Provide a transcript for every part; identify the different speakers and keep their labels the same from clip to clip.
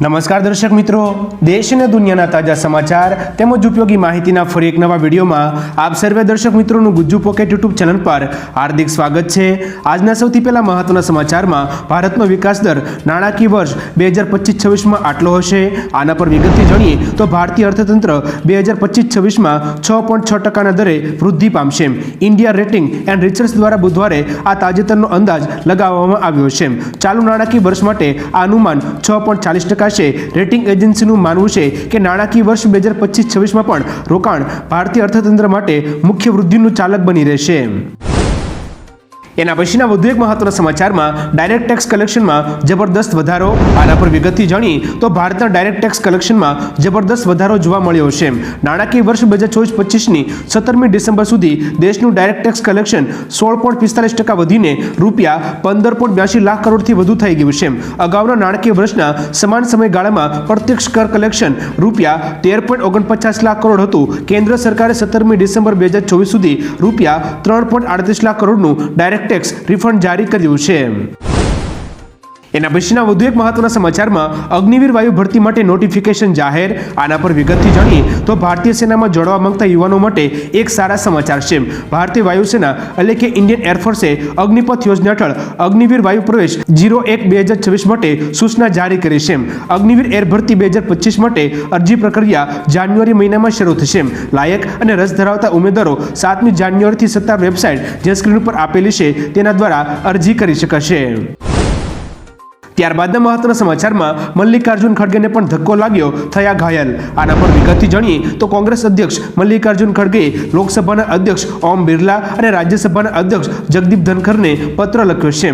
Speaker 1: નમસ્કાર દર્શક મિત્રો. દેશ અને દુનિયાના તાજા સમાચાર તેમજ ઉપયોગી માહિતીના ફરી એક નવા વિડીયોમાં આપ સર્વે દર્શક મિત્રોનું ગુજ્જુ પોકેટ યુટ્યુબ ચેનલ પર હાર્દિક સ્વાગત છે. આજના સૌથી પહેલા મહત્વના સમાચારમાં ભારતનો વિકાસ દર નાણાકીય વર્ષ બે હજાર પચીસ છવ્વીસમાં આટલો હશે. આના પર વિગતથી જાણીએ તો ભારતીય અર્થતંત્ર બે હજાર પચીસ છવ્વીસમાં છ પોઈન્ટ છ ટકાના દરે વૃદ્ધિ પામશે. ઇન્ડિયા રેટિંગ એન્ડ રિસર્ચ દ્વારા બુધવારે આ તાજેતરનો અંદાજ લગાવવામાં આવ્યો છે. ચાલુ નાણાકીય વર્ષ માટે આ અનુમાન છ પોઈન્ટ ચાલીસ ટકા છે. રેટિંગ એજન્સીનું માનવું છે કે નાણાકીય વર્ષ બે હજાર પચીસ છવ્વીસમાં પણ રોકાણ ભારતીય અર્થતંત્ર માટે મુખ્ય વૃદ્ધિનું ચાલક બની રહેશે. એના પછીના વધુ એક મહત્વના સમાચારમાં ડાયરેક્ટ ટેક્સ કલેક્શનમાં જબરદસ્ત વધારો, આના પર વિગતથી જાણી તો ભારતના ડાયરેક્ટ ટેક્સ કલેક્શનમાં જબરદસ્ત વધારો જોવા મળ્યો છે. નાણાકીય વર્ષ બે હજાર ચોવીસ પચીસની સત્તરમી ડિસેમ્બર સુધી દેશનું ડાયરેક્ટ ટેક્સ કલેક્શન સોળ પોઈન્ટ પિસ્તાલીસ ટકા વધીને રૂપિયા પંદર પોઈન્ટ બ્યાસી લાખ કરોડથી વધુ થઈ ગયું છે. અગાઉના નાણાકીય વર્ષના સમાન સમયગાળામાં પ્રત્યક્ષ કર કલેક્શન રૂપિયા તેર પોઈન્ટ ઓગણપચાસ લાખ કરોડ હતું. કેન્દ્ર સરકારે સત્તરમી ડિસેમ્બર બે હજાર ચોવીસ સુધી રૂપિયા ત્રણ પોઈન્ટ આડત્રીસ લાખ કરોડનું ડાયરેક્ટ ટેક્સ રિફંડ જારી કર્યું છે. એના પછીના વધુ એક મહત્વના સમાચારમાં અગ્નિવીર વાયુ ભરતી માટે નોટિફિકેશન જાહેર. આના પર વિગતથી જાણીએ તો ભારતીય સેનામાં જોડવા માંગતા યુવાનો માટે એક સારા સમાચાર છે. ભારતીય વાયુસેના એટલે કે ઇન્ડિયન એરફોર્સે અગ્નિપથ યોજના હેઠળ અગ્નિવીર વાયુ પ્રવેશ જીરો એક બે હજાર છવ્વીસ માટે સૂચના જારી કરી છે. અગ્નિવીર એર ભરતી બે હજાર પચીસ માટે અરજી પ્રક્રિયા જાન્યુઆરી મહિનામાં શરૂ થશે. લાયક અને રસ ધરાવતા ઉમેદવારો સાતમી જાન્યુઆરીથી સત્તાવાર વેબસાઇટ જે સ્ક્રીન ઉપર આપેલી છે. તેના દ્વારા અરજી કરી શકશે. ત્યારબાદના મહત્વના સમાચારમાં મલ્લિકાર્જુન ખડગેને પણ ધક્કો લાગ્યો, થયા ઘાયલ. આના પર વિગતથી જાણીએ તો કોંગ્રેસ અધ્યક્ષ મલ્લિકાર્જુન ખડગે, લોકસભાના અધ્યક્ષ ઓમ બિરલા અને રાજ્યસભાના અધ્યક્ષ જગદીપ ધનખરને પત્ર લખ્યો છે.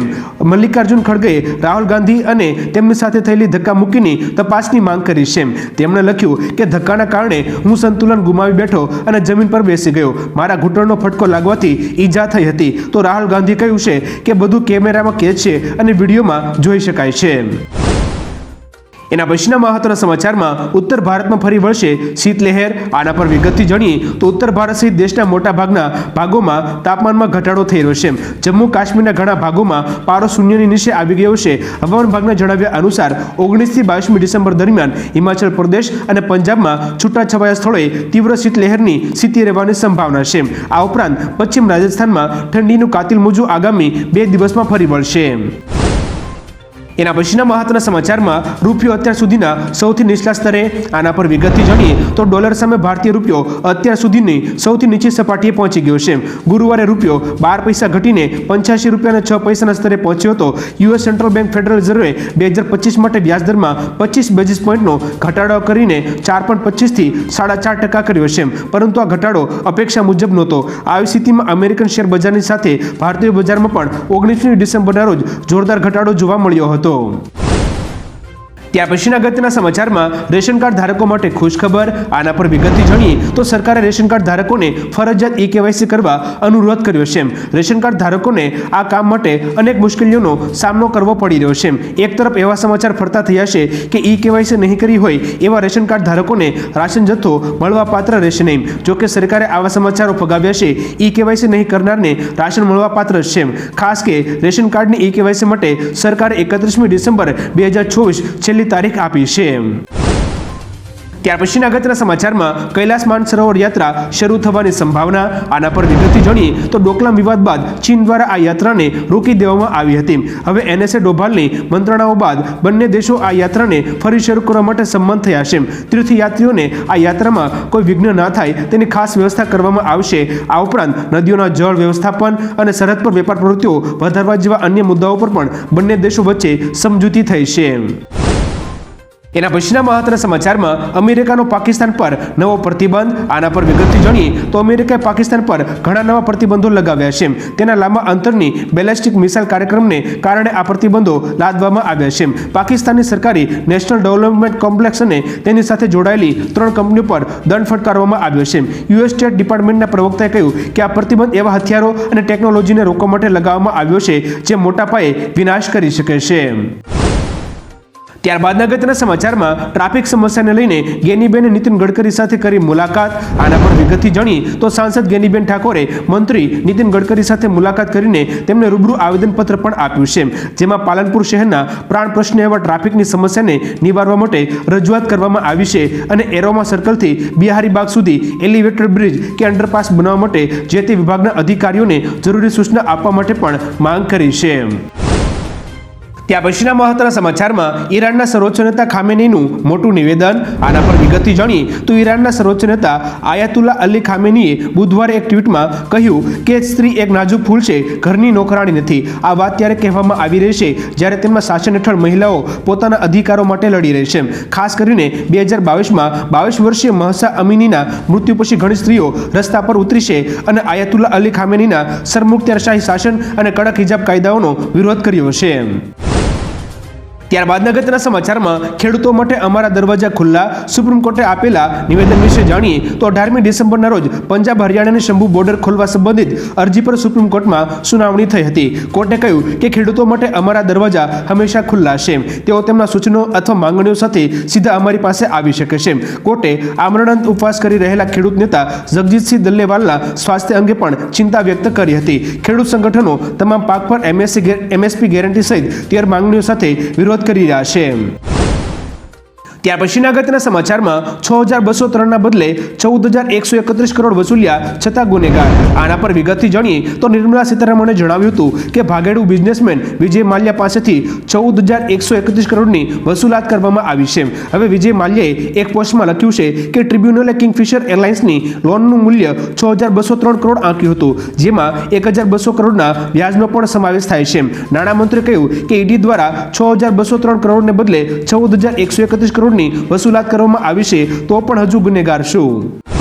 Speaker 1: મલ્લિકાર્જુન ખડગે રાહુલ ગાંધી અને તેમની સાથે થયેલી ધક્કા મૂકીની તપાસની માંગ કરી છે. તેમણે લખ્યું કે ધક્કાના કારણે હું સંતુલન ગુમાવી બેઠો અને જમીન પર બેસી ગયો. મારા ઘૂંટણનો ફટકો લાગવાથી ઈજા થઈ હતી. તો રાહુલ ગાંધી કહ્યું છે કે બધું કેમેરામાં કેદ છે અને વિડીયોમાં જોઈ શકાય છે. એના પછીના મહત્વના સમાચારમાં ઉત્તર ભારતમાં ફરી વળશે શીતલહેર. આના પર વિગતથી જાણીએ તો ઉત્તર ભારત સહિત દેશના મોટા ભાગના ભાગોમાં તાપમાનમાં ઘટાડો થઈ રહ્યો છે. જમ્મુ કાશ્મીરના ઘણા ભાગોમાં પારો શૂન્યની નીચે આવી ગયો છે. હવામાન વિભાગના જણાવ્યા અનુસાર ઓગણીસથી બાવીસમી ડિસેમ્બર દરમિયાન હિમાચલ પ્રદેશ અને પંજાબમાં છૂટાછવાયા સ્થળોએ તીવ્ર શીતલહેરની સ્થિતિ રહેવાની સંભાવના છે. આ ઉપરાંત પશ્ચિમ રાજસ્થાનમાં ઠંડીનું કાતિલ મોજું આગામી બે દિવસમાં ફરી વળશે. એના પછીના મહત્વના સમાચારમાં રૂપિયો અત્યાર સુધીના સૌથી નીચલા સ્તરે આના પર વિગતથી જાણીએ તો ડોલર સામે ભારતીય રૂપિયો અત્યાર સુધીની સૌથી નીચી સપાટીએ પહોંચી ગયો છે. ગુરુવારે રૂપિયો બાર પૈસા ઘટીને પંચ્યાસી રૂપિયા અને છ પૈસાના સ્તરે પહોંચ્યો હતો. યુએસ સેન્ટ્રલ બેંક ફેડરલ રિઝર્વે બે હજાર પચીસ માટે વ્યાજદરમાં પચીસ બેઝિસ પોઈન્ટનો ઘટાડો કરીને ચાર પોઈન્ટ પચીસથી સાડા ચાર ટકા કર્યો છે. પરંતુ આ ઘટાડો અપેક્ષા મુજબ નહોતો. આવી સ્થિતિમાં અમેરિકન શેર બજારની સાથે ભારતીય બજારમાં પણ ઓગણીસમી ડિસેમ્બરના રોજ જોરદાર ઘટાડો જોવા મળ્યો હતો. হতো ત્યાર પછીના અગત્યના સમાચારમાં રેશન કાર્ડ ધારકો માટે ખુશ ખબર આના પર વિગતથી જાણીએ તો સરકારે રેશન કાર્ડ ધારકોને ફરજિયાત ઈ કેવાયસી કરવા અનુરોધ કર્યો છે રેશન કાર્ડ ધારકોને આ કામ માટે અનેક મુશ્કેલીઓનો સામનો કરવો પડી રહ્યો છે એક તરફ એવા સમાચાર ફરતા થયા છે કે ઈ કેવાયસી નહીં કરી હોય એવા રેશન કાર્ડ ધારકોને રાશન જથ્થો મળવા પાત્ર રહેશે નહીં. જોકે સરકારે આવા સમાચારો ફગાવ્યા છે, ઈ કેવાયસી નહીં કરનારને રાશન મળવાપાત્ર છે ખાસ કે રેશન કાર્ડની ઈ કેવાયસી માટે સરકારે એકત્રીસમી ડિસેમ્બર બે હજાર ચોવીસ છેલ્લી તારીખ આપી છે. ત્યાર પછીના અગત્યના સમાચારમાં કૈલાસ માનસરોવર યાત્રા શરૂ થવાની સંભાવના, આના પર વિગતથી જાણીએ તો ડોકલામ વિવાદ બાદ ચીન દ્વારા આ યાત્રાને રોકી દેવામાં આવી હતી. હવે એનએસએ ડોભાલની મંત્રણાઓ બાદ બંને દેશો આ યાત્રાને ફરી શરૂ કરવા માટે સંમત થયા છે. તીર્થયાત્રીઓને આ યાત્રામાં કોઈ વિઘ્ન ના થાય તેની ખાસ વ્યવસ્થા કરવામાં આવશે. આ ઉપરાંત નદીઓના જળ વ્યવસ્થાપન અને સરહદ પર વેપાર પ્રવૃત્તિઓ વધારવા જેવા અન્ય મુદ્દાઓ પર પણ બંને દેશો વચ્ચે સમજૂતી થઈ છે. એના પછીના મહત્વના સમાચારમાં અમેરિકાનો પાકિસ્તાન પર નવો પ્રતિબંધ, આના પર વિગતથી જાણીએ તો અમેરિકાએ પાકિસ્તાન પર ઘણા નવા પ્રતિબંધો લગાવ્યા છે. તેના લાંબા અંતરની બેલેસ્ટિક મિસાઇલ કાર્યક્રમને કારણે આ પ્રતિબંધો લાદવામાં આવ્યા છે. પાકિસ્તાનની સરકારી નેશનલ ડેવલપમેન્ટ કોમ્પ્લેક્સ અને તેની સાથે જોડાયેલી ત્રણ કંપનીઓ પર દંડ ફટકારવામાં આવ્યો છે. યુએસ સ્ટેટ ડિપાર્ટમેન્ટના પ્રવક્તાએ કહ્યું કે આ પ્રતિબંધ એવા હથિયારો અને ટેકનોલોજીને રોકવા માટે લગાવવામાં આવ્યો છે જે મોટા પાયે વિનાશ કરી શકે છે. ત્યારબાદ અગત્યના સમાચારમાં ટ્રાફિક સમસ્યાને લઈને ગેનીબેને નીતિન ગડકરી સાથે કરી મુલાકાત. આના પર વિગતથી જાણી તો સાંસદ ગેનીબેન ઠાકોરે મંત્રી નીતિન ગડકરી સાથે મુલાકાત કરીને તેમને રૂબરૂ આવેદનપત્ર પણ આપ્યું છે. જેમાં પાલનપુર શહેરના પ્રાણ પ્રશ્ન એવા ટ્રાફિકની સમસ્યાને નિવારવા માટે રજૂઆત કરવામાં આવી છે અને એરોમા સર્કલથી બિહારીબાગ સુધી એલિવેટર બ્રિજ કે અંડરપાસ બનાવવા માટે જે તે વિભાગના અધિકારીઓને જરૂરી સૂચના આપવા માટે પણ માંગ કરી છે. ત્યાં પછીના મહત્વના સમાચારમાં ઈરાનના સર્વોચ્ચ નેતા ખામેનીનું મોટું નિવેદન. આના પર વિગતથી જાણી તો ઈરાનના સર્વોચ્ચ નેતા આયાતુલ્લા અલી ખામેનીએ બુધવારે એક ટ્વીટમાં કહ્યું કે સ્ત્રી એક નાજુક ફૂલ છે, ઘરની નોકરાણી નથી. આ વાત ત્યારે કહેવામાં આવી રહી છે, જ્યારે તેમના શાસન હેઠળ મહિલાઓ પોતાના અધિકારો માટે લડી રહી છે. ખાસ કરીને બે હજાર બાવીસમાં બાવીસ વર્ષીય મહસા અમીનીના મૃત્યુ પછી ઘણી સ્ત્રીઓ રસ્તા પર ઉતરી છે અને આયાતુલ્લા અલી ખામેનીના સરમુખત્યારશાહી શાસન અને કડક હિજાબ કાયદાઓનો વિરોધ કર્યો છે. ત્યારબાદ અગત્યના સમાચારમાં ખેડૂતો માટે અમારા દરવાજા ખુલ્લા, સુપ્રીમ કોર્ટે આપેલા નિવેદન વિશે જાણીએ તો અઢારમી ડિસેમ્બરના રોજ પંજાબ, હરિયાણાની શંભુ બોર્ડર ખોલવા સંબંધિત અરજી પર સુપ્રીમ કોર્ટમાં સુનાવણી થઈ હતી. કોર્ટે કહ્યું કે ખેડૂતો માટે અમારા દરવાજા હંમેશા ખુલ્લા છે. તેઓ તેમના સૂચનો અથવા માંગણીઓ સાથે સીધા અમારી પાસે આવી શકે છે. કોર્ટે આમરણાંત ઉપવાસ કરી રહેલા ખેડૂત નેતા જગજીતસિંહ દલ્લેવાલના સ્વાસ્થ્ય અંગે પણ ચિંતા વ્યક્ત કરી હતી. ખેડૂત સંગઠનો તમામ પાક પર એમએસસી એમએસપી ગેરંટી સહિત તેર માંગણીઓ સાથે વિરોધ કરી રહ્યા છે. ત્યાર પછીના અગત્યના સમાચારમાં છ હજાર બસો ત્રણના બદલે ચૌદ હજાર એકસો એકત્રીસ કરોડ વસૂલ્યા છતાં ગુનેગાર. આના પર વિગતથી જાણીએ તો નિર્મલા સીતારમણે જણાવ્યું હતું કે ભાગેડુ બિઝનેસમેન વિજય માલ્યા પાસેથી ચૌદ હજાર એકસો એકત્રીસ કરોડની વસૂલાત કરવામાં આવી છે. હવે વિજય માલ્યાએ એક પોસ્ટમાં લખ્યું છે કે ટ્રિબ્યુનલે કિંગફિશર એરલાઇન્સની લોનનું મૂલ્ય છ હજાર બસો ત્રણ કરોડ આંક્યું હતું, જેમાં એક હજાર બસો કરોડના વ્યાજનો પણ સમાવેશ થાય છે. નાણામંત્રીએ કહ્યું કે ઈડી દ્વારા છ હજાર બસો ત્રણ કરોડને બદલે ચૌદ હજાર એકસો એકત્રીસ કરોડની વસૂલાત કરવામાં આવી છે તો પણ હજુ ગુનેગાર શું?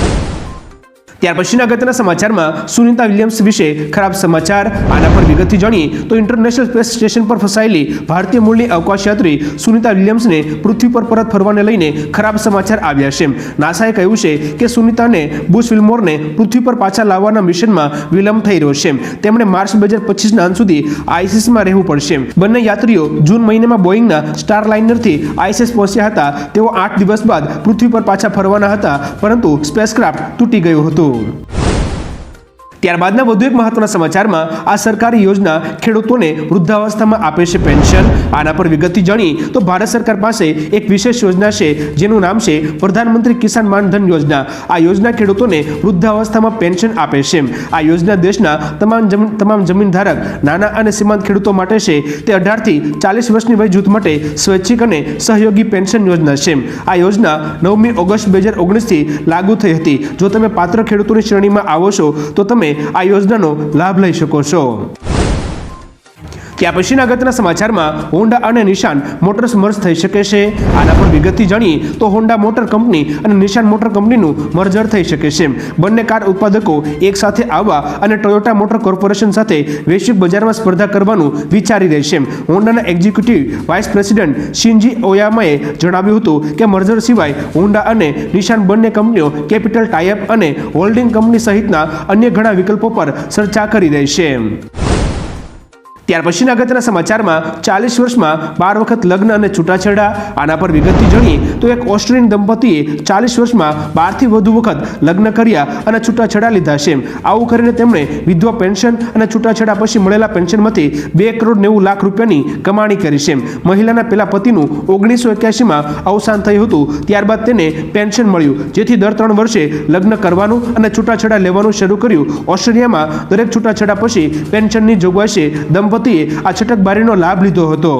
Speaker 1: ત્યાર પછીના અગત્યના સમાચારમાં સુનિતા વિલિયમ્સ વિશે ખરાબ સમાચાર, આના પર વિગતથી જાણીએ તો ઇન્ટરનેશનલ સ્પેસ સ્ટેશન પર ફસાયેલી ભારતીય મૂળની અવકાશ યાત્રી સુનિતા વિલિયમ્સને પૃથ્વી પર પરત ફરવાને લઈને ખરાબ સમાચાર આવ્યા છે. નાસાએ કહ્યું છે કે સુનિતાને બુશ વિલ્મોરને પૃથ્વી પર પાછા લાવવાના મિશનમાં વિલંબ થઈ રહ્યો છે. તેમણે માર્ચ બે હજાર પચીસના અંત સુધી આઈસીસમાં રહેવું પડશે. બંને યાત્રીઓ જૂન મહિનામાં બોઈંગના સ્ટાર લાઇનરથી આઈસીસ પહોંચ્યા હતા. તેઓ આઠ દિવસ બાદ પૃથ્વી પર પાછા ફરવાના હતા, પરંતુ સ્પેસક્રાફ્ટ તૂટી ગયું હતું. ouro. ત્યારબાદના વધુ એક મહત્વના સમાચારમાં આ સરકારી યોજના ખેડૂતોને વૃદ્ધાવસ્થામાં આપે છે પેન્શન. આના પર વિગતથી જાણી તો ભારત સરકાર પાસે એક વિશેષ યોજના છે, જેનું નામ છે પ્રધાનમંત્રી કિસાન માનધન યોજના. આ યોજના ખેડૂતોને વૃદ્ધાવસ્થામાં પેન્શન આપે છે. આ યોજના દેશના તમામ જમીન તમામ જમીન ધારક નાના અને સીમાંત ખેડૂતો માટે છે. તે અઢારથી ચાલીસ વર્ષની વય જૂથ માટે સ્વૈચ્છિક અને સહયોગી પેન્શન યોજના છે. આ યોજના નવમી ઓગસ્ટ બે હજાર ઓગણીસથી લાગુ થઈ હતી. જો તમે પાત્ર ખેડૂતોની શ્રેણીમાં આવો છો, તો તમે આ યોજનાનો લાભ લઈ શકો છો. ત્યાં પછીના અગત્યના સમાચારમાં હોન્ડા અને નિશાન મોટર્સ મર્જ થઈ શકે છે. આના પર વિગતથી જાણીએ તો હોન્ડા મોટર કંપની અને નિશાન મોટર કંપનીનું મર્જર થઈ શકે છે. બંને કાર ઉત્પાદકો એક સાથે આવવા અને ટોયોટા મોટર કોર્પોરેશન સાથે વૈશ્વિક બજારમાં સ્પર્ધા કરવાનું વિચારી રહી હોન્ડાના એક્ઝિક્યુટિવ વાઇસ પ્રેસિડેન્ટ શિનજી ઓયામાએ જણાવ્યું હતું કે મર્જર સિવાય હોન્ડા અને નિશાન બંને કંપનીઓ કેપિટલ ટાઈઅપ અને હોલ્ડિંગ કંપની સહિતના અન્ય ઘણા વિકલ્પો પર ચર્ચા કરી રહી છે. ત્યાર પછીના અગત્યના સમાચારમાં ચાલીસ વર્ષમાં બાર વખત લગ્ન અને છૂટાછેડા, આના પર વિગતથી જાણીએ તો એક ઓસ્ટ્રેલિયન દંપતીએ ચાલીસ વર્ષમાં બારથી વધુ વખત લગ્ન કર્યા અને છૂટાછેડા લીધા છે. આવું કરીને તેમણે વિધવા પેન્શન અને છૂટાછેડા પછી મળેલા પેન્શનમાંથી બે કરોડ નેવું લાખ રૂપિયાની કમાણી કરી છે. મહિલાના પેલા પતિનું ઓગણીસો એક્યાસીમાં અવસાન થયું હતું. ત્યારબાદ તેને પેન્શન મળ્યું. જેથી દર ત્રણ વર્ષે લગ્ન કરવાનું અને છૂટાછેડા લેવાનું શરૂ કર્યું. ઓસ્ટ્રેલિયામાં દરેક છૂટાછેડા પછી પેન્શનની જોગવાઈ છે. દંપતીએ આ છટકબારીનો લાભ લીધો હતો.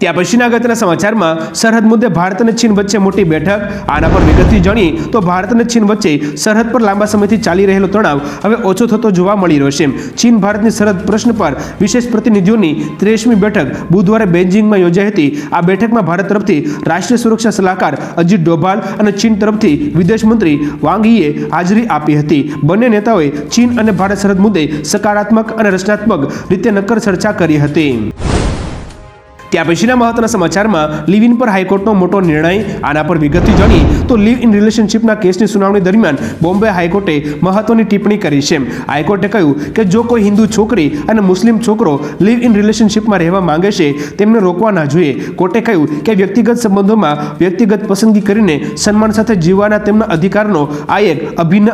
Speaker 1: ત્યાં પછીના અગત્યના સમાચારમાં સરહદ મુદ્દે ભારત અને ચીન વચ્ચે મોટી બેઠક. આના પર વિગતથી જાણીએ તો ભારત અને ચીન વચ્ચે સરહદ પર લાંબા સમયથી ચાલી રહેલો તણાવ હવે ઓછો થતો જોવા મળી રહ્યો છે. ચીન ભારતની સરહદ પ્રશ્ન પર વિશેષ પ્રતિનિધિઓની ત્રેસમી બેઠક બુધવારે બેઇજિંગમાં યોજાઈ હતી. આ બેઠકમાં ભારત તરફથી રાષ્ટ્રીય સુરક્ષા સલાહકાર અજીત ડોભાલ અને ચીન તરફથી વિદેશ મંત્રી વાંગ yીએ હાજરી આપી હતી. બંને નેતાઓએ ચીન અને ભારત સરહદ મુદ્દે સકારાત્મક અને રચનાત્મક રીતે નક્કર ચર્ચા કરી હતી. ત્યાં પછીના મહત્વના સમાચારમાં લિવ ઇન પર હાઈકોર્ટનો મોટો નિર્ણય, આના પર વિગતથી જાણી તો લિવ ઇન રિલેશનશિપના કેસની સુનાવણી દરમિયાન બોમ્બે હાઈકોર્ટે મહત્વની ટિપ્પણી કરી છે. હાઈકોર્ટે કહ્યું કે જો કોઈ હિન્દુ છોકરી અને મુસ્લિમ છોકરો લિવ ઇન રિલેશનશિપમાં રહેવા માંગે છે, તેમને રોકવા ના જોઈએ. કોર્ટે કહ્યું કે વ્યક્તિગત સંબંધોમાં વ્યક્તિગત પસંદગી કરીને સન્માન સાથે જીવવાના તેમના અધિકારનો આ એક અભિન્ન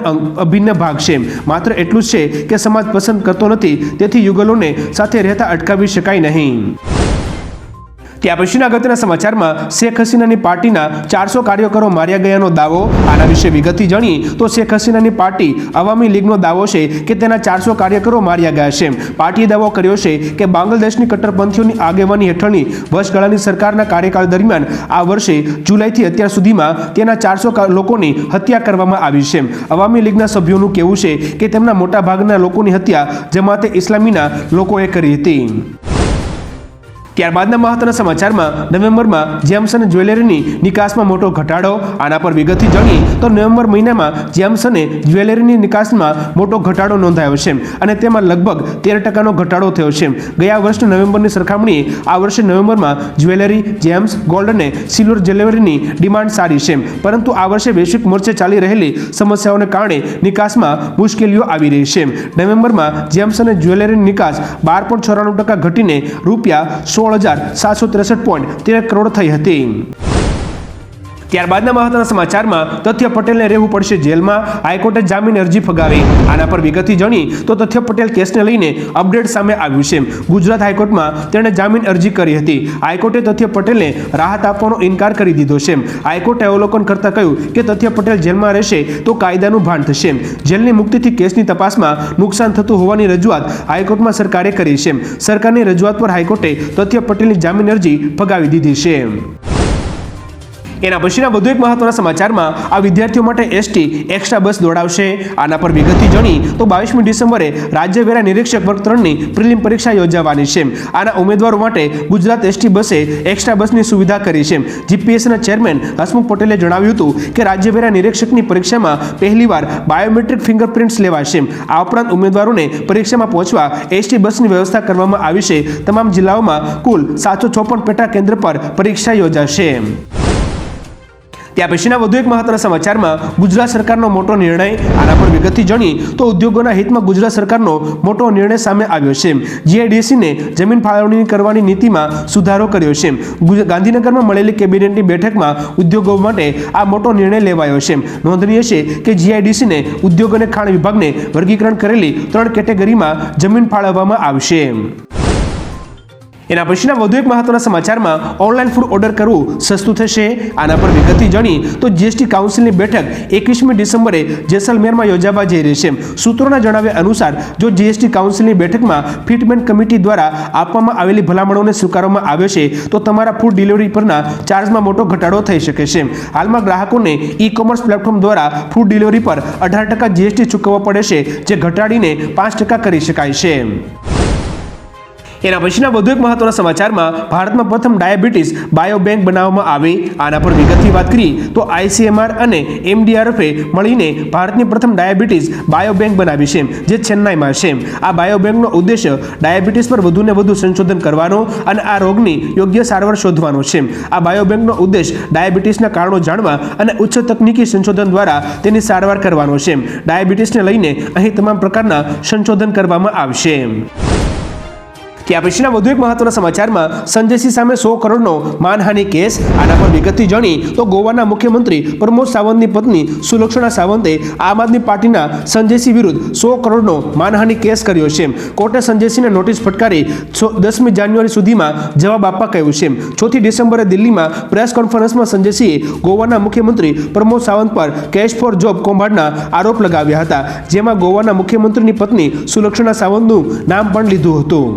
Speaker 1: અભિન્ન ભાગ છે. માત્ર એટલું જ છે કે સમાજ પસંદ કરતો નથી, તેથી યુગલોને સાથે રહેતા અટકાવી શકાય નહીં. ત્યાં પછીના અગત્યના સમાચારમાં શેખ હસીનાની પાર્ટીના ચારસો કાર્યકરો માર્યા ગયાનો દાવો. આના વિશે વિગતથી જાણીએ તો શેખ હસીનાની પાર્ટી અવામી લીગનો દાવો છે કે તેના ચારસો કાર્યકરો માર્યા ગયા છે. પાર્ટીએ દાવો કર્યો છે કે બાંગ્લાદેશની કટ્ટરપંથીઓની આગેવાની હેઠળની વર્ષગાળાની સરકારના કાર્યકાળ દરમિયાન આ વર્ષે જુલાઈથી અત્યાર સુધીમાં તેના ચારસો લોકોની હત્યા કરવામાં આવી છે. અવામી લીગના સભ્યોનું કહેવું છે કે તેમના મોટા ભાગના લોકોની હત્યા જમાતે ઇસ્લામીના લોકોએ કરી હતી. ત્યારબાદના મહત્વના સમાચારમાં નવેમ્બરમાં જેમ્સન જ્વેલરીની નિકાસમાં મોટો ઘટાડો, આના પર વિગતથી જાણીએ તો નવેમ્બર મહિનામાં જેમ્સને જ્વેલરીની નિકાસમાં મોટો ઘટાડો નોંધાયો છે અને તેમાં લગભગ તેર ટકાનો ઘટાડો થયો છે. ગયા વર્ષ નવેમ્બરની સરખામણીએ આ વર્ષે નવેમ્બરમાં જ્વેલરી, જેમ્સ, ગોલ્ડ અને સિલ્વર જ્વેલરીની ડિમાન્ડ સારી છે. પરંતુ આ વર્ષે વૈશ્વિક મોરચે ચાલી રહેલી સમસ્યાઓને કારણે નિકાસમાં મુશ્કેલીઓ આવી રહી છે. નવેમ્બરમાં જેમ્સ અને જ્વેલરીની નિકાસ બાર પોઈન્ટ ચોરાણું ટકા ઘટીને રૂપિયા સોળ હજાર સાતસો ત્રેસઠ પોઈન્ટ તેર કરોડ થઈ હતી. ત્યારબાદના મહત્વના સમાચારમાં તથ્ય પટેલને રહેવું પડશે જેલમાં. હાઈકોર્ટે જામીન અરજી ફગાવી. આના પર વિગતથી જાણી તો તથ્ય પટેલ કેસને લઈને અપડેટ સામે આવ્યું છે. ગુજરાત હાઈકોર્ટમાં તેણે જામીન અરજી કરી હતી. હાઈકોર્ટે તથ્ય પટેલને રાહત આપવાનો ઇનકાર કરી દીધો છે. હાઈકોર્ટે અવલોકન કરતાં કહ્યું કે તથ્ય પટેલ જેલમાં રહેશે તો કાયદાનું ભાન થશે. જેલની મુક્તિથી કેસની તપાસમાં નુકસાન થતું હોવાની રજૂઆત હાઈકોર્ટમાં સરકારે કરી છે. સરકારની રજૂઆત પર હાઈકોર્ટે તથ્ય પટેલની જામીન અરજી ફગાવી દીધી છે. એના પછીના વધુ એક મહત્વના સમાચારમાં આ વિદ્યાર્થીઓ માટે એસટી એક્સ્ટ્રા બસ દોડાવશે. આના પર વિગતથી જણી તો બાવીસમી ડિસેમ્બરે રાજ્ય વેરા નિરીક્ષક વર્ગ ત્રણની પ્રિલિમ પરીક્ષા યોજાવાની છે. આના ઉમેદવારો માટે ગુજરાત એસટી બસે એક્સ્ટ્રા બસની સુવિધા કરી છે. જીપીએસના ચેરમેન હસમુખ પટેલે જણાવ્યું હતું કે રાજ્ય વેરા નિરીક્ષકની પરીક્ષામાં પહેલીવાર બાયોમેટ્રિક ફિંગરપ્રિન્ટ્સ લેવાશે. આ ઉપરાંત ઉમેદવારોને પરીક્ષામાં પહોંચવા એસટી બસની વ્યવસ્થા કરવામાં આવી છે. તમામ જિલ્લાઓમાં કુલ સાતસો ચોપન પેટા કેન્દ્ર પર પરીક્ષા યોજાશે. ત્યાં પછીના વધુ એક મહત્વના સમાચારમાં ગુજરાત સરકારનો મોટો નિર્ણય આના પર વિગતથી જણી તો ઉદ્યોગોના હિતમાં ગુજરાત સરકારનો મોટો નિર્ણય સામે આવ્યો છે. જીઆઈડીસીને જમીન ફાળવણી કરવાની નીતિમાં સુધારો કર્યો છે. ગાંધીનગરમાં મળેલી કેબિનેટની બેઠકમાં ઉદ્યોગો માટે આ મોટો નિર્ણય લેવાયો છે. નોંધનીય છે કે જીઆઈડીસીને ઉદ્યોગ અને ખાણ વિભાગને વર્ગીકરણ કરેલી ત્રણ કેટેગરીમાં જમીન ફાળવવામાં આવશે. એના પછીના વધુ એક મહત્વના સમાચારમાં ઓનલાઈન ફૂડ ઓર્ડર કરવું સસ્તું થશે. આના પર વિગતથી જાણી તો જીએસટી કાઉન્સિલની બેઠક એકવીસમી ડિસેમ્બરે જેસલમેરમાં યોજાવા જઈ રહી છે. સૂત્રોના જણાવ્યા અનુસાર, જો જીએસટી કાઉન્સિલની બેઠકમાં ફિટમેન્ટ કમિટી દ્વારા આપવામાં આવેલી ભલામણોને સ્વીકારવામાં આવે છે, તો તમારા ફૂડ ડિલિવરી પરના ચાર્જમાં મોટો ઘટાડો થઈ શકે છે. હાલમાં ગ્રાહકોને ઈ કોમર્સ પ્લેટફોર્મ દ્વારા ફૂડ ડિલિવરી પર અઢાર ટકા જીએસટી ચૂકવવો પડે છે, જે ઘટાડીને પાંચ ટકા કરી શકાય છે. એના પછીના વધુ એક મહત્વના સમાચારમાં ભારતમાં પ્રથમ ડાયાબિટીસ બાયો બેંક બનાવવામાં આવી. આના પર વિગતથી વાત કરીએ તો આઈસીએમઆર અને એમડીઆરએફે મળીને ભારતની પ્રથમ ડાયાબિટીસ બાયો બેંક બનાવી છે, જે ચેન્નાઈમાં છે. આ બાયો બેંકનો ઉદ્દેશ્ય ડાયાબિટીસ પર વધુને વધુ સંશોધન કરવાનો અને આ રોગની યોગ્ય સારવાર શોધવાનો છે. આ બાયો બેંકનો ઉદ્દેશ ડાયાબિટીસના કારણો જાણવા અને ઉચ્ચ તકનીકી સંશોધન દ્વારા તેની સારવાર કરવાનો છે. ડાયાબિટીસને લઈને અહીં તમામ પ્રકારના સંશોધન કરવામાં આવશે. ત્યાં પછીના વધુ એક મહત્વના સમાચારમાં સંજયસિંહ સામે સો કરોડનો માનહાનિ કેસ, આના પર વિગતથી જાણી તો ગોવાના મુખ્યમંત્રી પ્રમોદ સાવંતની પત્ની સુલક્ષણા સાવંતે આમ આદમી પાર્ટીના સંજયસિંહ વિરુદ્ધ સો કરોડનો માનહાનિ કેસ કર્યો છે. કોર્ટે સંજયસિંહને નોટિસ ફટકારી દસમી જાન્યુઆરી સુધીમાં જવાબ આપવા કહ્યું છે. ચોથી ડિસેમ્બરે દિલ્હીમાં પ્રેસ કોન્ફરન્સમાં સંજયસિંહે ગોવાના મુખ્યમંત્રી પ્રમોદ સાવંત પર કેશ ફોર જોબ કૌભાંડના આરોપ લગાવ્યા હતા, જેમાં ગોવાના મુખ્યમંત્રીની પત્ની સુલક્ષણા સાવંતનું નામ પણ લીધું હતું.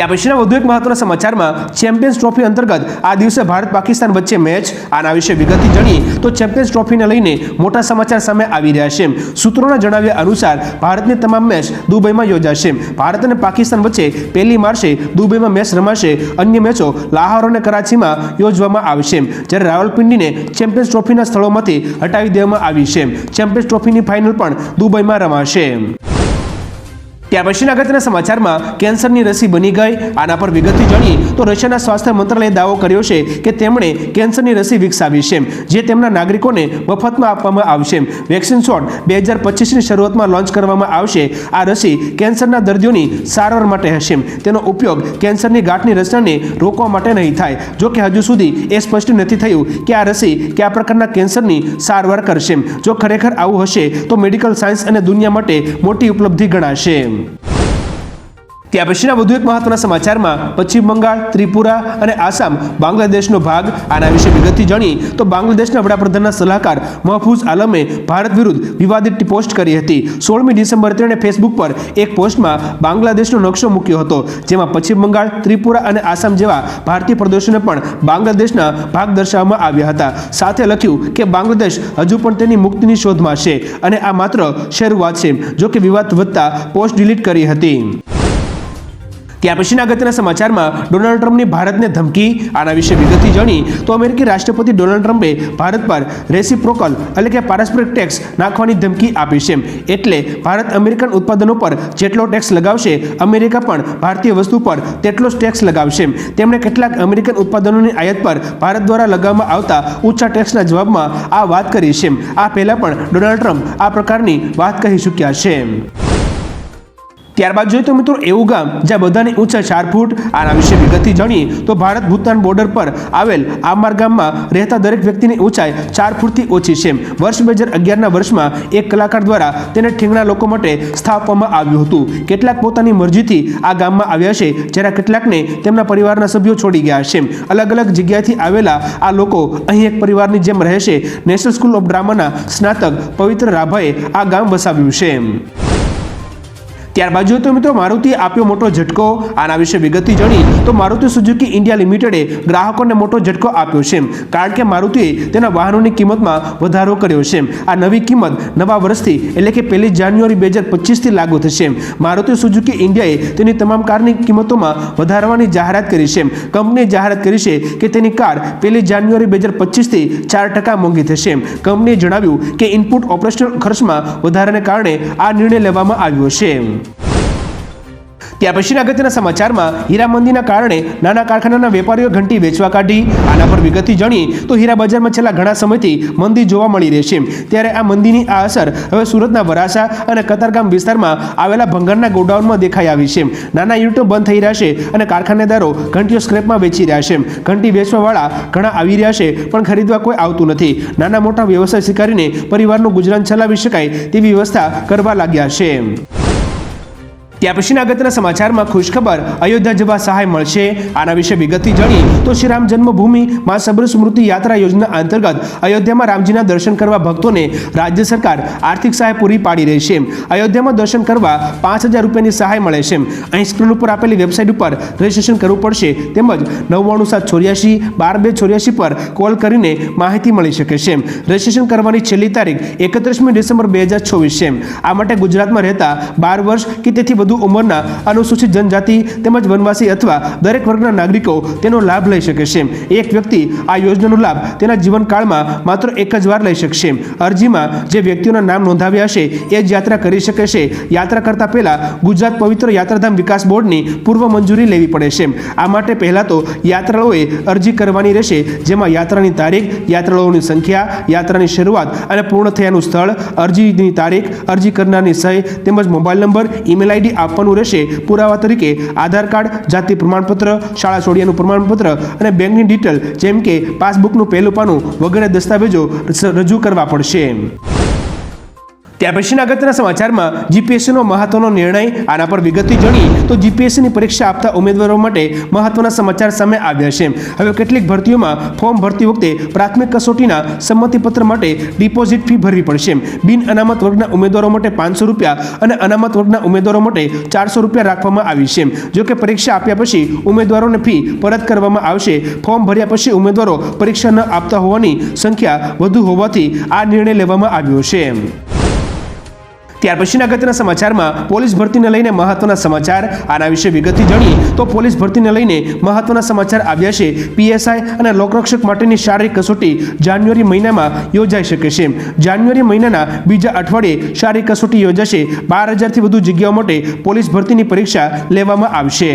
Speaker 1: ત્યાં પછીના વધુ એક મહત્વના સમાચારમાં ચેમ્પિયન્સ ટ્રોફી અંતર્ગત આ દિવસે ભારત પાકિસ્તાન વચ્ચે મેચ, આના વિશે વિગતથી જાણીએ તો ચેમ્પિયન્સ ટ્રોફીને લઈને મોટા સમાચાર સામે આવી રહ્યા છે. સૂત્રોના જણાવ્યા અનુસાર, ભારતની તમામ મેચ દુબઈમાં યોજાશે. ભારત અને પાકિસ્તાન વચ્ચે પહેલી માર્ચે દુબઈમાં મેચ રમાશે. અન્ય મેચો લાહોર અને કરાચીમાં યોજવામાં આવશે. જ્યારે રાવલપિંડીને ચેમ્પિયન્સ ટ્રોફીના સ્થળોમાંથી હટાવી દેવામાં આવી છે. ચેમ્પિયન્સ ટ્રોફીની ફાઇનલ પણ દુબઈમાં રમાશે. ત્યાર પછીના અગત્યના સમાચારમાં કેન્સરની રસી બની ગઈ. આના પર વિગતથી જાણીએ તો રશિયાના સ્વાસ્થ્ય મંત્રાલયે દાવો કર્યો છે કે તેમણે કેન્સરની રસી વિકસાવી છે, જે તેમના નાગરિકોને મફતમાં આપવામાં આવશે. વેક્સિન શોટ બે હજાર પચીસની શરૂઆતમાં લોન્ચ કરવામાં આવશે. આ રસી કેન્સરના દર્દીઓની સારવાર માટે હશે. તેનો ઉપયોગ કેન્સરની ગાંઠની રચનાને રોકવા માટે નહીં થાય. જો કે હજુ સુધી એ સ્પષ્ટ નથી થયું કે આ રસી કયા પ્રકારના કેન્સરની સારવાર કરશે. જો ખરેખર આવું હશે, તો મેડિકલ સાયન્સ અને દુનિયા માટે મોટી ઉપલબ્ધિ ગણાશે. ചെയ്യുന്നത് ત્યાર પછીના વધુ એક મહત્વના સમાચારમાં પશ્ચિમ બંગાળ, ત્રિપુરા અને આસામ બાંગ્લાદેશનો ભાગ આના વિશે વિગતથી જાણીએ તો બાંગ્લાદેશના વડાપ્રધાનના સલાહકાર મહફૂઝ આલમે ભારત વિરુદ્ધ વિવાદિત પોસ્ટ કરી હતી. સોળમી ડિસેમ્બર તેણે ફેસબુક પર એક પોસ્ટમાં બાંગ્લાદેશનો નકશો મૂક્યો હતો, જેમાં પશ્ચિમ બંગાળ, ત્રિપુરા અને આસામ જેવા ભારતીય પ્રદેશોને પણ બાંગ્લાદેશના ભાગ દર્શાવવામાં આવ્યા હતા. સાથે લખ્યું કે બાંગ્લાદેશ હજુ પણ તેની મુક્તિની શોધમાં છે અને આ માત્ર શરૂઆત છે જો કે વિવાદ વધતા પોસ્ટ ડિલીટ કરી હતી. ત્યાર પછીના અગત્યના સમાચારમાં ડોનાલ્ડ ટ્રમ્પની ભારતને ધમકી, આના વિશે વિગતથી જાણી તો અમેરિકી રાષ્ટ્રપતિ ડોનાલ્ડ ટ્રમ્પે ભારત પર રેસિપ્રોકલ એટલે કે પારસ્પરિક ટેક્સ નાખવાની ધમકી આપી છે. એટલે ભારત અમેરિકન ઉત્પાદનો પર જેટલો ટેક્સ લગાવશે, અમેરિકા પણ ભારતીય વસ્તુ પર તેટલો જ ટેક્સ લગાવશે. તેમણે કેટલાક અમેરિકન ઉત્પાદનોની આયાત પર ભારત દ્વારા લગાવવામાં આવતા ઊંચા ટેક્સના જવાબમાં આ વાત કરી છે. આ પહેલાં પણ ડોનાલ્ડ ટ્રમ્પ આ પ્રકારની વાત કહી ચૂક્યા છે. ત્યારબાદ જોઈએ તો મિત્રો એવું ગામ જ્યાં બધાની ઊંચાઈ ચાર ફૂટ આના વિશે વિગતથી જાણીએ તો ભારત ભૂતાન બોર્ડર પર આવેલ આમાર ગામમાં રહેતા દરેક વ્યક્તિની ઊંચાઈ ચાર ફૂટથી ઓછી છે. વર્ષ બે હજાર અગિયારના વર્ષમાં એક કલાકાર દ્વારા તેને ઠીંગણા લોકો માટે સ્થાપવામાં આવ્યું હતું. કેટલાક પોતાની મરજીથી આ ગામમાં આવ્યા છે, જ્યારે કેટલાકને તેમના પરિવારના સભ્યો છોડી ગયા છે. અલગ અલગ જગ્યાએથી આવેલા આ લોકો અહીં એક પરિવારની જેમ રહે છે. નેશનલ સ્કૂલ ઓફ ડ્રામાના સ્નાતક પવિત્ર રાભાએ આ ગામ વસાવ્યું છે. ત્યારબાદ જોઈએ તો મિત્રો મારુતિ આપ્યો મોટો ઝટકો, આના વિશે વિગતથી જાણી તો મારુતિ સુઝુકી ઇન્ડિયા લિમિટેડે ગ્રાહકોને મોટો ઝટકો આપ્યો છે કારણ કે મારુતિએ તેના વાહનોની કિંમતમાં વધારો કર્યો છે આ નવી કિંમત નવા વર્ષથી એટલે કે પહેલી જાન્યુઆરી બે હજાર પચીસથી લાગુ થશે મારુતિ સુઝુકી ઇન્ડિયાએ તેની તમામ કારની કિંમતોમાં વધારવાની જાહેરાત કરી છે કંપનીએ જાહેરાત કરી છે કે તેની કાર પહેલી જાન્યુઆરી બે હજાર પચીસથી ચાર ટકા મોંઘી થશે કંપનીએ જણાવ્યું કે ઇનપુટ ઓપરેશનલ ખર્ચમાં વધારાને કારણે આ નિર્ણય લેવામાં આવ્યો છે ત્યાર પછીના અગત્યના સમાચારમાં હીરા મંદીના કારણે નાના કારખાનાના વેપારીઓ ઘંટી વેચવા કાઢી. આના પર વિગતથી જાણીએ તો હીરા બજારમાં છેલ્લા ઘણા સમયથી મંદી જોવા મળી રહી છે ત્યારે આ મંદીની આ અસર હવે સુરતના વરાસા અને કતારગામ વિસ્તારમાં આવેલા ભંગારના ગોડાઉનમાં દેખાઈ આવી છે. નાના યુનિટો બંધ થઈ રહ્યા છે અને કારખાનેદારો ઘંટીઓ સ્ક્રેપમાં વેચી રહ્યા છે. ઘંટી વેચવાવાળા ઘણા આવી રહ્યા છે, પણ ખરીદવા કોઈ આવતું નથી. નાના મોટા વ્યવસાય સ્વીકારીને પરિવારનું ગુજરાન ચલાવી શકાય તેવી વ્યવસ્થા કરવા લાગ્યા છે. ત્યાર પછીના અગત્યના સમાચારમાં ખુશખબર, અયોધ્યા જવા સહાય મળશે. આના વિશે વિગતથી જાણીએ તો શ્રી રામ જન્મભૂમિ મા સબર સ્મૃતિ યાત્રા યોજના અંતર્ગત અયોધ્યામાં રામજીના દર્શન કરવા ભક્તોને રાજ્ય સરકાર આર્થિક સહાય પૂરી પાડી રહી છે. અયોધ્યામાં દર્શન કરવા પાંચ હજાર રૂપિયાની સહાય મળે છે. અહીં સ્ક્રીન ઉપર આપેલી વેબસાઇટ ઉપર રજિસ્ટ્રેશન કરવું પડશે. તેમજ નવ્વાણું સાત ચોર્યાસી બાર બે ચોર્યાસી પર કોલ કરીને માહિતી મળી શકે છે. રજિસ્ટ્રેશન કરવાની છેલ્લી તારીખ એકત્રીસમી ડિસેમ્બર બે હજાર ચોવીસ છે. આ માટે ગુજરાતમાં રહેતા બાર વર્ષ કે તેથી વધુ ઉંમરના અનુસૂચિત જનજાતિ તેમજ વનવાસી અથવા દરેક વર્ગના નાગરિકો તેનો લાભ લઈ શકે છે. એક વ્યક્તિ આ યોજનાનો લાભ તેના જીવનકાળમાં માત્ર એક જ વાર લઈ શકશે. અરજીમાં જે વ્યક્તિઓના નામ નોંધાવ્યા હશે એ જ યાત્રા કરી શકે છે. યાત્રા કરતા પહેલા ગુજરાત પવિત્ર યાત્રાધામ વિકાસ બોર્ડની પૂર્વ મંજૂરી લેવી પડે છે. આ માટે પહેલા તો યાત્રાળુઓએ અરજી કરવાની રહેશે, જેમાં યાત્રાની તારીખ, યાત્રાળુઓની સંખ્યા, યાત્રાની શરૂઆત અને પૂર્ણ થયાનું સ્થળ, અરજીની તારીખ, અરજી કરનારની સહી તેમજ મોબાઈલ નંબર, ઈમેલ આઈડી આપવાનું રહેશે. પુરાવા તરીકે આધાર કાર્ડ, જાતિ પ્રમાણપત્ર, શાળા છોડ્યાનું પ્રમાણપત્ર અને બેંકની ડિટેલ, જેમ કે પાસબુકનું પહેલું પાનું વગેરે દસ્તાવેજો રજૂ કરવા પડશે. ત્યાર પછીના અગત્યના સમાચારમાં જીપીએસસીનો મહત્વનો નિર્ણય, આના પર વિગતથી જાણીએ તો જીપીએસસીની પરીક્ષા આપતા ઉમેદવારો માટે મહત્વના સમાચાર સામે આવ્યા છે. હવે કેટલીક ભરતીઓમાં ફોર્મ ભરતી વખતે પ્રાથમિક કસોટીના સંમતિપત્ર માટે ડિપોઝિટ ફી ભરવી પડશે. બિન અનામત વર્ગના ઉમેદવારો માટે પાંચસો રૂપિયા અને અનામત વર્ગના ઉમેદવારો માટે ચારસો રૂપિયા રાખવામાં આવી છે. જોકે પરીક્ષા આપ્યા પછી ઉમેદવારોને ફી પરત કરવામાં આવશે. ફોર્મ ભર્યા પછી ઉમેદવારો પરીક્ષા ન આપતા હોવાની સંખ્યા વધુ હોવાથી આ નિર્ણય લેવામાં આવ્યો છે. ત્યાર પછીના અગત્યના સમાચારમાં પોલીસ ભરતીને લઈને મહત્વના સમાચાર. આના વિશે વિગતથી જાણીએ તો પોલીસ ભરતીને લઈને મહત્વના સમાચાર આવ્યા છે. પીએસઆઈ અને લોકરક્ષક માટેની શારીરિક કસોટી જાન્યુઆરી મહિનામાં યોજાઈ શકે છે. જાન્યુઆરી મહિનાના બીજા અઠવાડિયે શારીરિક કસોટી યોજાશે. બાર હજારથી વધુ જગ્યાઓ માટે પોલીસ ભરતીની પરીક્ષા લેવામાં આવશે.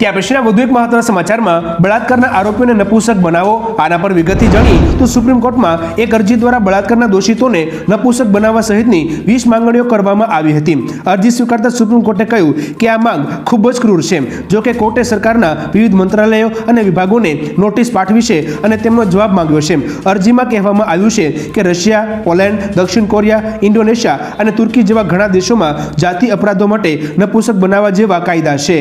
Speaker 1: ત્યાર પછીના વધુ એક મહત્વના સમાચારમાં બળાત્કારના આરોપીઓને નપુસક બનાવો આના પર વિગતથી જાણી તો સુપ્રીમ કોર્ટમાં એક અરજી દ્વારા બળાત્કારના દોષિતોને નપુસક બનાવવા સહિતની વીસ માંગણીઓ કરવામાં આવી હતી. અરજી સ્વીકારતા સુપ્રીમ કોર્ટે કહ્યું કે આ માંગ ખૂબ જ ક્રૂર છે. જો કે કોર્ટે સરકારના વિવિધ મંત્રાલયો અને વિભાગોને નોટિસ પાઠવી છે અને તેમનો જવાબ માંગ્યો છે. અરજીમાં કહેવામાં આવ્યું છે કે રશિયા, પોલેન્ડ, દક્ષિણ કોરિયા, ઇન્ડોનેશિયા અને તુર્કી જેવા ઘણા દેશોમાં જાતિ અપરાધો માટે નપુસક બનાવવા જેવા કાયદા છે.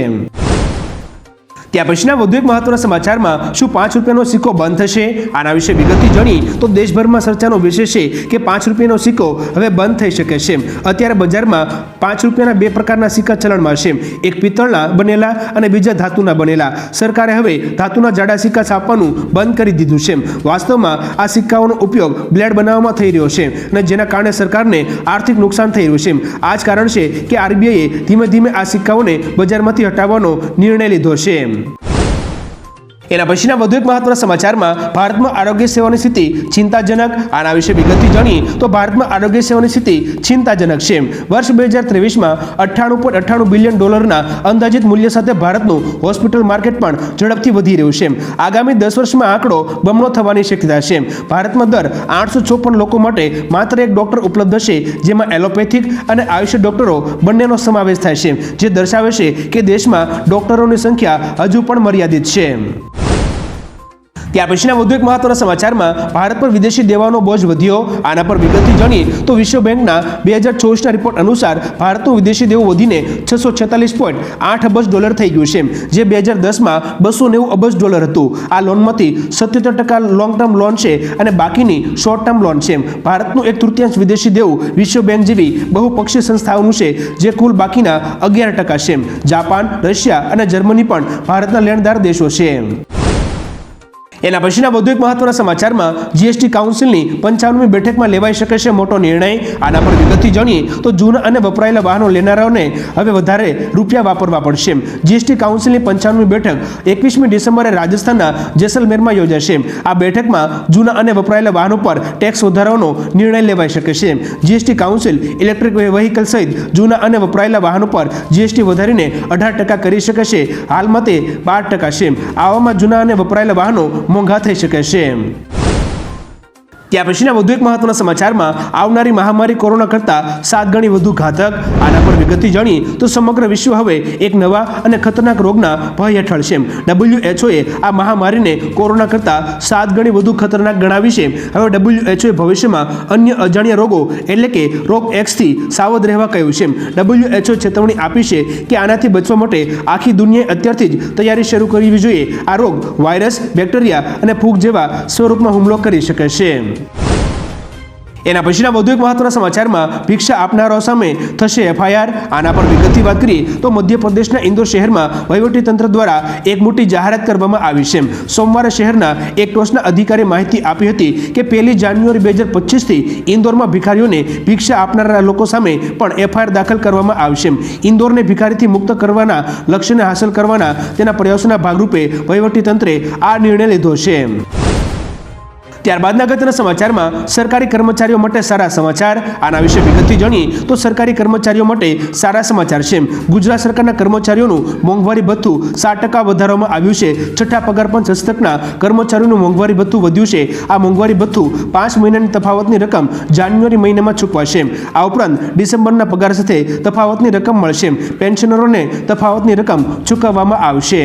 Speaker 1: ત્યાં પછીના વધુ એક મહત્વના સમાચારમાં શું પાંચ રૂપિયાનો સિક્કો બંધ થશે? આના વિશે વિગતથી જાણી તો દેશભરમાં ચર્ચાનો વિષય છે કે પાંચ રૂપિયાનો સિક્કો હવે બંધ થઈ શકે છે. અત્યારે બજારમાં પાંચ રૂપિયાના બે પ્રકારના સિક્કા ચલણમાં છે. એક પિત્તળના બનેલા અને બીજા ધાતુના બનેલા. સરકારે હવે ધાતુના જાડા સિક્કા છાપવાનું બંધ કરી દીધું છે. વાસ્તવમાં આ સિક્કાઓનો ઉપયોગ બ્લેડ બનાવવામાં થઈ રહ્યો છે અને જેના કારણે સરકારને આર્થિક નુકસાન થઈ રહ્યું છે. આ જ કારણ છે કે આરબીઆઈએ ધીમે ધીમે આ સિક્કાઓને બજારમાંથી હટાવવાનો નિર્ણય લીધો છે. એના પછીના વધુ એક મહત્વના સમાચારમાં ભારતમાં આરોગ્ય સેવાની સ્થિતિ ચિંતાજનક, આના વિશે વિગતથી જાણીએ તો ભારતમાં આરોગ્ય સેવાની સ્થિતિ ચિંતાજનક છે. વર્ષ બે હજાર ત્રેવીસમાં અઠ્ઠાણું પોઈન્ટ અઠ્ઠાણું બિલિયન ડોલરના અંદાજિત મૂલ્ય સાથે ભારતનું હોસ્પિટલ માર્કેટ પણ ઝડપથી વધી રહ્યું છે. આગામી દસ વર્ષમાં આંકડો બમણો થવાની શક્યતા છે. ભારતમાં દર આઠસો ચોપન લોકો માટે માત્ર એક ડોક્ટર ઉપલબ્ધ છે જેમાં એલોપેથિક અને આયુષ્ય ડોક્ટરો બંનેનો સમાવેશ થાય છે, જે દર્શાવે છે કે દેશમાં ડોક્ટરોની સંખ્યા હજુ પણ મર્યાદિત છે. ત્યાર પછીના વધુ એક મહત્વના સમાચારમાં ભારત પર વિદેશી દેવાનો બોજ વધ્યો, આના પર વિગતથી જાણીએ તો વિશ્વ બેંકના બે હજાર ચોવીસના રિપોર્ટ અનુસાર ભારતનું વિદેશી દેવું વધીને છસો છેતાલીસ પોઈન્ટ આઠ અબજ ડોલર થઈ ગયું છે, જે બે હજાર દસમાં બસો નેવું અબજ ડોલર હતું. આ લોનમાંથી સત્યોતેર ટકા લોંગ ટર્મ લોન છે અને બાકીની શોર્ટ ટર્મ લોન છે. ભારતનું એક તૃતીયાંશ વિદેશી દેવું વિશ્વ બેંક જેવી બહુપક્ષીય સંસ્થાઓનું છે, જે કુલ બાકીના અગિયાર ટકા છે. જાપાન, રશિયા અને જર્મની પણ ભારતના લેણદાર દેશો છે. એના પછીના વધુ એક મહત્વના સમાચારમાં જીએસટી કાઉન્સિલની પંચાવનમી બેઠકમાં લેવાઈ શકે છે મોટો નિર્ણય. આના પર વિગતથી જાણીએ તો જૂના અને વપરાયેલા વાહનો લેનારાઓને હવે વધારે રૂપિયા વાપરવા પડશે જીએસટી કાઉન્સિલની પંચાવનમી બેઠક એકવીસમી ડિસેમ્બરે રાજસ્થાનના જેસલમેરમાં યોજાશે આ બેઠકમાં જૂના અને વપરાયેલા વાહનો પર ટેક્સ વધારવાનો નિર્ણય લેવાઈ શકે છે જીએસટી કાઉન્સિલ ઇલેક્ટ્રિક વ્હીકલ સહિત જૂના અને વપરાયેલા વાહનો પર જીએસટી વધારીને અઢાર ટકા કરી શકે છે. હાલમાં તે બાર ટકા છે આવામાં જૂના અને વપરાયેલા વાહનો મોંઘા થઈ શકે છે. ત્યાર પછીના વધુ એક મહત્વના સમાચારમાં આવનારી મહામારી કોરોના કરતાં સાત ગણી વધુ ઘાતક. આના પર વિગતથી જાણીએ તો સમગ્ર વિશ્વ હવે એક નવા અને ખતરનાક રોગના ભય હેઠળ છે ડબલ્યુએચઓએ આ મહામારીને કોરોના કરતાં સાત ગણી વધુ ખતરનાક ગણાવી છે હવે ડબલ્યુએચઓએ ભવિષ્યમાં અન્ય અજાણ્યા રોગો એટલે કે રોગ એક્સથી સાવધ રહેવા કહ્યું છે ડબલ્યુએચઓ ચેતવણી આપી છે કે આનાથી બચવા માટે આખી દુનિયાએ અત્યારથી જ તૈયારી શરૂ કરવી જોઈએ. આ રોગ વાયરસ, બેક્ટેરિયા અને ફૂગ જેવા સ્વરૂપમાં હુમલો કરી શકે છે એના પછીના વધુ એક મહત્વના સમાચારમાં ભિક્ષા આપનારાઓ સામે થશે એફઆઈઆર. આના પર વિગતથી વાત કરીએ તો મધ્યપ્રદેશના ઇન્દોર શહેરમાં વહીવટીતંત્ર દ્વારા એક મોટી જાહેરાત કરવામાં આવી છે. સોમવારે શહેરના એક ટોચના અધિકારી માહિતી આપી હતી કે પહેલી જાન્યુઆરી બે હજાર પચીસથી ઇન્દોરમાં ભિખારીઓને ભિક્ષા આપનારા લોકો સામે પણ એફઆઈઆર દાખલ કરવામાં આવશે ઇન્દોરને ભિખારીથી મુક્ત કરવાના લક્ષ્યને હાંસલ કરવાના તેના પ્રયાસોના ભાગરૂપે વહીવટીતંત્રે આ નિર્ણય લીધો છે. ત્યારબાદના અગત્યના સમાચારમાં સરકારી કર્મચારીઓ માટે સારા સમાચાર. આના વિશે વિગતથી જાણીએ તો સરકારી કર્મચારીઓ માટે સારા સમાચાર છે. ગુજરાત સરકારના કર્મચારીઓનું મોંઘવારી ભથ્થું સાત ટકા વધારવામાં આવ્યું છે. છઠ્ઠા પગાર પંચ હસ્તકના કર્મચારીઓનું મોંઘવારી ભથ્થું વધ્યું છે. આ મોંઘવારી ભથ્થું પાંચ મહિનાની તફાવતની રકમ જાન્યુઆરી મહિનામાં ચૂકવાશે. આ ઉપરાંત ડિસેમ્બરના પગાર સાથે તફાવતની રકમ મળશે. પેન્શનરોને તફાવતની રકમ ચૂકવવામાં આવશે.